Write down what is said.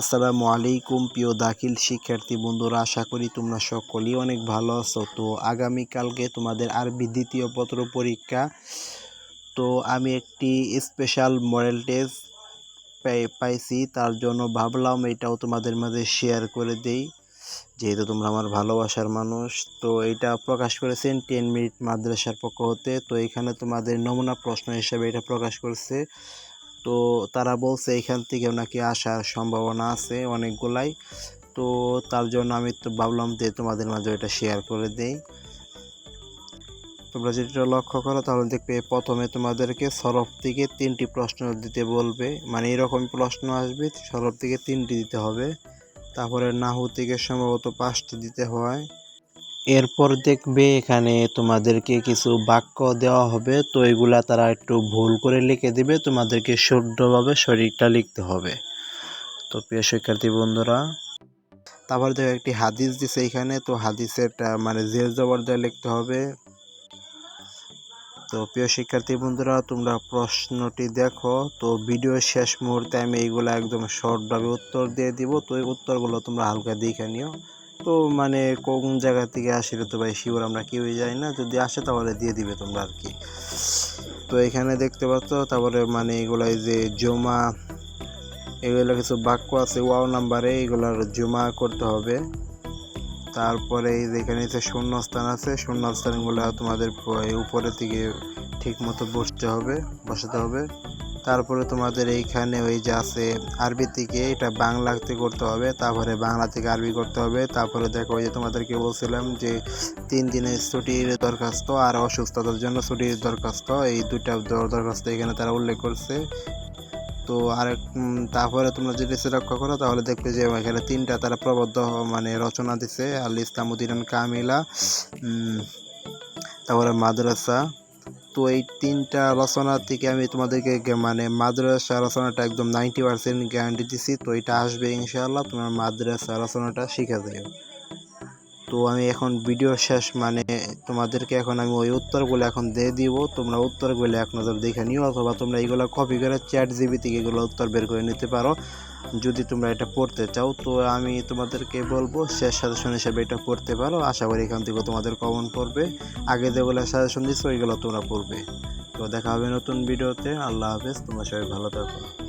আসসালামু আলাইকুম, প্রিয় দাখিল শিক্ষার্থী বন্ধুরা, আশা করি তোমরা সকলেই অনেক ভালো আছো। তো আগামীকালকে তোমাদের আরবি দ্বিতীয় পত্র পরীক্ষা। তো আমি একটি স্পেশাল মডেল টেস্ট পাইছি, তার জন্য ভাবলাম এটাও তোমাদের মাঝে শেয়ার করে দেই। যেহেতু তোমরা আমার ভালোবাসার মানুষ, তো এটা প্রকাশ করেছেন টেন মিনিট মাদ্রাসার পক্ষ হতে। তো এখানে তোমাদের নমুনা প্রশ্ন হিসেবে এটা প্রকাশ করছে। তো তারা বলছে এখান থেকেও নাকি আসার সম্ভাবনা আছে অনেকগুলাই। তো তার জন্য আমি তো ভাবলাম যে তোমাদের মাঝে এটা শেয়ার করে দেই। তোমরা যেটা লক্ষ্য করো, তাহলে দেখবে প্রথমে তোমাদেরকে সরফ থেকে তিনটি প্রশ্ন দিতে বলবে। মানে এরকম প্রশ্ন আসবে সরফ থেকে তিনটি দিতে হবে। তারপরে নাহু থেকে সম্ভবত পাঁচটি দিতে হয়। এরপর দেখবে এখানে তোমাদেরকে কিছু বাক্য দেওয়া হবে। তো এগুলা তারা একটু ভুল করে লিখে দিবে। তোমাদেরকে শুদ্ধভাবে সঠিকটা লিখতে হবে। তো প্রিয় শিক্ষার্থী বন্ধুরা, তারপর দেখো একটি হাদিস দিছে এখানে। তো হাদিসের মানে জেল জবর দিয়ে লিখতে হবে। তো প্রিয় শিক্ষার্থী বন্ধুরা, তোমরা প্রশ্নটি দেখো। তো ভিডিও শেষ মুহূর্তে আমি এইগুলো একদম শর্টভাবে উত্তর দিয়ে দিব। তো এই উত্তরগুলো তোমরা হালকা দেখে নিও। তো মানে কোন জায়গা থেকে আসলে তো ভাই? শিওর আমরা কেউই যাই না। যদি আসে তাহলে দিয়ে দিবে তোমরা আর কি। তো এখানে দেখতে পাচ্ছ, তারপরে মানে এগুলাই যে জমা, এগুলো কিছু বাক্য আছে, ওয়াও নাম্বারে এগুলার জমা করতে হবে। তারপরে যেখানে যে শূন্যস্থান আছে, শূন্যস্থানগুলো তোমাদের উপরে থেকে ঠিক মতো বসতে হবে, বসাতে হবে। তারপরে তোমাদের এইখানে ওই যে আছে আরবি থেকে এটা বাংলাতে করতে হবে, তারপরে বাংলা থেকে আরবি করতে হবে, তারপরে দেখো ওই যে তোমাদেরকে বলছিলাম যে তিন দিনের ছুটির দরখাস্ত আর অসুস্থতার জন্য ছুটির দরখাস্ত, এই দুটা দরখাস্ত এখানে তারা উল্লেখ করছে। তো আর তারপরে তোমরা যদি রক্ষা করো, তাহলে দেখবে যে এখানে তিনটা তারা প্রবদ্ধ মানে রচনা দিছে, আল ইসলামুদ্দিন কামিলা তারপরে মাদ্রাসা তো এই তিনটা রচনা থেকে আমি তোমাদেরকে মানে মাদ্রাসা রচনাটা একদম নাইনটি পার্সেন্ট গ্যারান্টি দিছি। তো এটা আসবে ইনশাআল্লাহ, তোমার মাদ্রাসা রচনাটা শিখে যাবে। তো আমি এখন ভিডিও শেষ মানে তোমাদেরকে এখন আমি ওই উত্তরগুলো এখন দিয়ে দিব। তোমরা উত্তরগুলো এক নজর দেখে নিও, অথবা তোমরা এইগুলো কপি করে চ্যাট জিবি থেকে এগুলো উত্তর বের করে নিতে পারো। যদি তোমরা এটা পড়তে চাও, তো আমি তোমাদেরকে বলব, শেষ সাজেশন হিসেবে এটা পড়তে পারো। আশা করি এখান থেকে তোমাদের কমন পড়বে। আগে যেগুলো সাজেশন দিচ্ছ ওইগুলো তোমরা পড়বে। তো দেখা হবে নতুন ভিডিওতে। আল্লাহ হাফেজ, তোমরা সবাই ভালো থাকো।